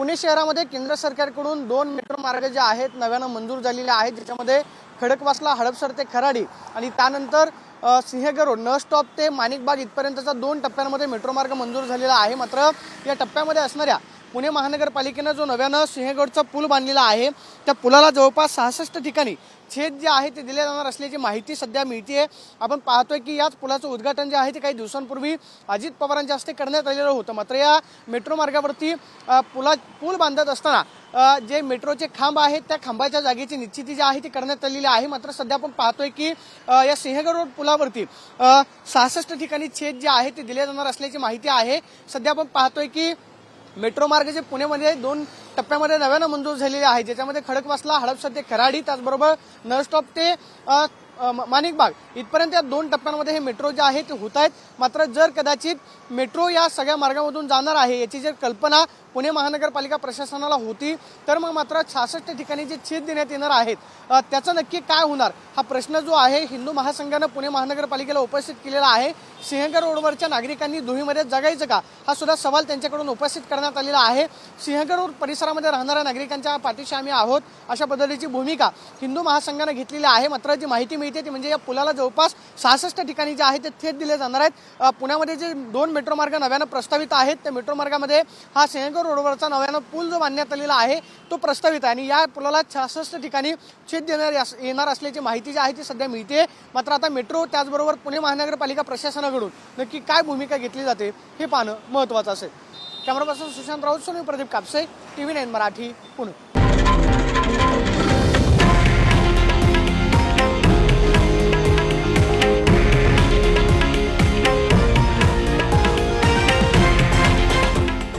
पुणे शहरामध्ये केंद्र सरकारकडून दोन मेट्रो मार्ग जे आहेत नव्यानं मंजूर झालेले आहेत ज्याच्यामध्ये खडकवासला हडपसर ते खराडी आणि त्यानंतर अ, सिंहगड रोड न स्टॉप ते माणिकबाग इथपर्यंतचा दोन टप्प्यांमध्ये मेट्रो मार्ग मंजूर झालेला आहे. मात्र या टप्प्यामध्ये असणाऱ्या पुणे महानगरपालिकेनं जो नव्यानं सिंहगडचा पूल बांधलेला आहे त्या पुलाला जवळपास सहासष्ट ठिकाणी छेद जे आहे ते दिले जाणार असल्याची माहिती सध्या मिळते आपण पाहतोय की याच पुलाचं उद्घाटन जे आहे ते काही दिवसांपूर्वी अजित पवारांच्या हस्ते करण्यात आलेलं होतं. मात्र या मेट्रो मार्गावरती पुला पूल बांधत असताना जे मेट्रोचे खांब आहेत त्या खांबाच्या जागेची निश्चिती जी आहे ती करण्यात आलेली आहे. मात्र सध्या आपण पाहतोय की या सिंहगड रोड पुलावरती सहासष्ट ठिकाणी छेद जे आहे ते दिले जाणार असल्याची माहिती आहे. सध्या आपण पाहतोय की मेट्रो मार्ग जे पुण्यामध्ये दोन टप्प्यामध्ये नव्यानं मंजूर झालेले आहे. ज्याच्यामध्ये खडकवासला हडपसर ते खराडी त्याचबरोबर नळस्टॉप ते माणिकबाग इथपर्यंत या दोन टप्प्यांमध्ये हे मेट्रो जे आहे ते होत आहेत. मात्र जर कदाचित मेट्रो या सगळ्या मार्गामधून जाणार आहे याची जर कल्पना पुणे महानगरपालिका प्रशासनाला होती तर मग मात्र सहासष्ट ठिकाणी जे छेद देण्यात येणार आहेत त्याचं नक्की काय होणार? हा प्रश्न जो आहे हिंदू महासंघानं पुणे महानगरपालिकेला उपस्थित केलेला आहे. सिंहगड रोडवरच्या नागरिकांनी धुळीमध्ये जगायचं का? हा सुद्धा सवाल त्यांच्याकडून उपस्थित करण्यात आलेला आहे. सिंहगड रोड परिसरामध्ये राहणाऱ्या नागरिकांच्या पाठीशी आम्ही आहोत अशा पद्धतीची भूमिका हिंदू महासंघानं घेतलेली आहे. मात्र जी माहिती मिळते ती म्हणजे या पुलाला जवळपास सहासष्ट ठिकाणी जे आहे ते थेट दिले जाणार आहेत. पुण्यामध्ये जे दोन मेट्रो मार्ग नव्यानं प्रस्तावित आहेत त्या मेट्रो मार्गामध्ये हा सिंहगड रोडवरचा नव्यानं पूल जो बांधण्यात आलेला आहे तो प्रस्तावित आहे. आणि या पुलाला सहासष्ट ठिकाणी छेद देणार येणार असल्याची माहिती जी आहे ती सध्या मिळते. मात्र आता मेट्रो त्याचबरोबर पुणे महानगरपालिका प्रशासनाकडून नक्की काय भूमिका घेतली जाते हे पाहणं महत्त्वाचं असेल. Camera person Sushant Raut Soni Pradeep Kapse T V nine Marathi Pune.